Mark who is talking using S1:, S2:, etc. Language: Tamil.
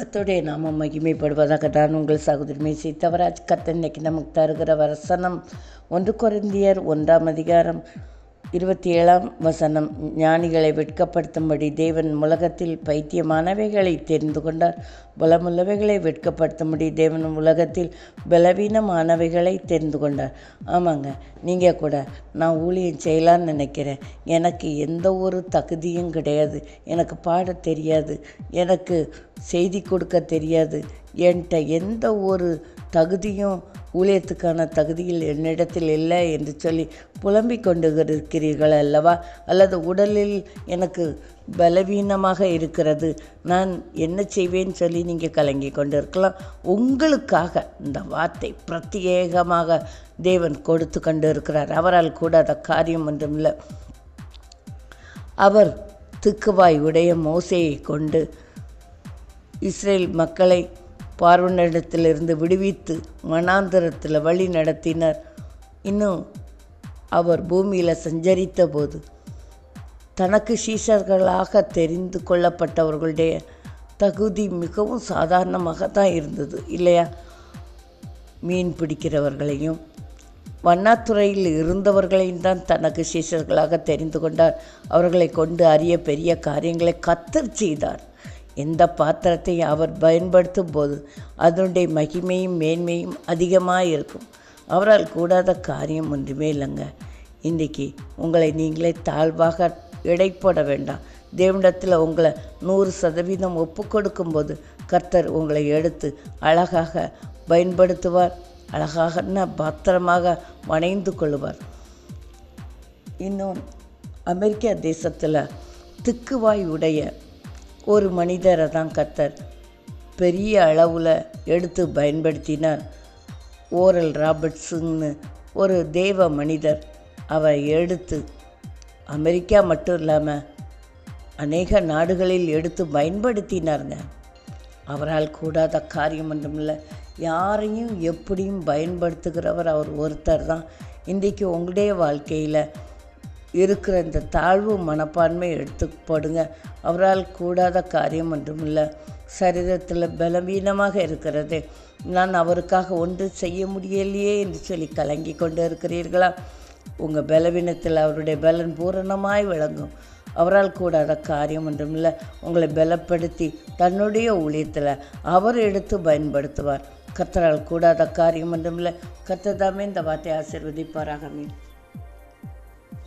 S1: கத்தோடைய நாம மகிமைப்படுவதாக நான் உங்கள் சகோதரி மேசி தவராஜ் இன்னைக்கு நமக்கு தருகிற வசனம். ஒன்று குறைந்தியர் ஒன்றாம் அதிகாரம் இருபத்தி ஏழாம் வசனம் ஞானிகளை வெட்கப்படுத்தும்படி தேவன் உலகத்தில் பைத்தியமானவைகளை தெரிந்து கொண்டார். பலமுள்ளவைகளை வெட்கப்படுத்தும்படி தேவன் உலகத்தில் பலவீனமானவைகளை தெரிந்து கொண்டார். ஆமாங்க நீங்கள் கூட நான் ஊழியம் செய்யலான்னு நினைக்கிறேன். எனக்கு எந்த ஒரு தகுதியும் கிடையாது. எனக்கு பாட தெரியாது. எனக்கு செய்தி கொடுக்க தெரியாது. என்கிட்ட எந்த ஒரு தகுதியும் ஊழியத்துக்கான தகுதியில் என்னிடத்தில் இல்லை என்று சொல்லி புலம்பிக் கொண்டிருக்கிறீர்கள் அல்லவா? அல்லது உடலில் எனக்கு பலவீனமாக இருக்கிறது நான் என்ன செய்வேன்னு சொல்லி நீங்கள் கலங்கி கொண்டிருக்கலாம். உங்களுக்காக இந்த வார்த்தை பிரத்யேகமாக தேவன் கொடுத்து கொண்டு இருக்கிறார் அவரால் கூடாத காரியம் ஒன்றுமில்லை அவர் திக்குவாய் உடைய மோசையை கொண்டு இஸ்ரேல் மக்களை பார்வனிடத்திலிருந்து விடுவித்து மனாந்திரத்தில் வழி நடத்தினர். இன்னும் அவர் பூமியில் சஞ்சரித்த போது தனக்கு சீஷர்களாக தெரிந்து கொள்ளப்பட்டவர்களுடைய தகுதி மிகவும் சாதாரணமாக தான் இருந்தது இல்லையா? மீன் பிடிக்கிறவர்களையும் வண்ணாத்துறையில் இருந்தவர்களையும் தான் தனக்கு சீஷர்களாக தெரிந்து கொண்டார். அவர்களை கொண்டு அறிய பெரிய காரியங்களை கத்தர் செய்தார். எந்த பாத்திரத்தை அவர் பயன்படுத்தும் போது அதனுடைய மகிமையும் மேன்மையும் அதிகமாக இருக்கும் அவரால் கூடாத காரியம் ஒன்றுமே இல்லைங்க. இன்றைக்கி உங்களை நீங்களே தாழ்வாக எடை போட வேண்டாம். தேவனிடத்தில் உங்களை நூறு சதவீதம் ஒப்பு கொடுக்கும்போது கர்த்தர் உங்களை எடுத்து அழகாக பயன்படுத்துவார். அழகாக பத்திரமாக வணைந்து கொள்வார் இன்னும் அமெரிக்கா தேசத்தில் திக்குவாய் உடைய ஒரு மனிதரை தான் கத்தர் பெரிய அளவில் எடுத்து பயன்படுத்தினார். ஓரல் ராபர்ட்ஸுன்னு ஒரு தேவ மனிதர். அவரை எடுத்து அமெரிக்கா மட்டும் இல்லாமல் அநேக நாடுகளில் எடுத்து பயன்படுத்தினாருங்க. அவரால் கூடாத காரியம் ஒன்றுமில்லை யாரையும் எப்படியும் பயன்படுத்துகிறவர் அவர் ஒருத்தர் தான். இன்றைக்கு உங்களுடைய வாழ்க்கையில் இருக்கிற இந்த தாழ்வு மனப்பான்மை எடுத்துப்படுங்க அவரால் கூடாத காரியம் ஒன்றும் இல்லை சரீரத்தில் பலவீனமாக இருக்கிறது. நான் அவருக்காக ஒன்று செய்ய முடியலையே என்று சொல்லி கலங்கி கொண்டு இருக்கிறீர்களா? உங்கள் பலவீனத்தில் அவருடைய பலன் பூரணமாய் விளங்கும். அவரால் கூடாத காரியம் ஒன்றுமில்லை. உங்களை பலப்படுத்தி தன்னுடைய ஊழியத்தில் அவர் எடுத்து பயன்படுத்துவார். கத்தரால் கூடாத காரியம் ஒன்றுமில்லை. கத்ததாமே இந்த வார்த்தை ஆசிர்வதிப்பாராக மீன்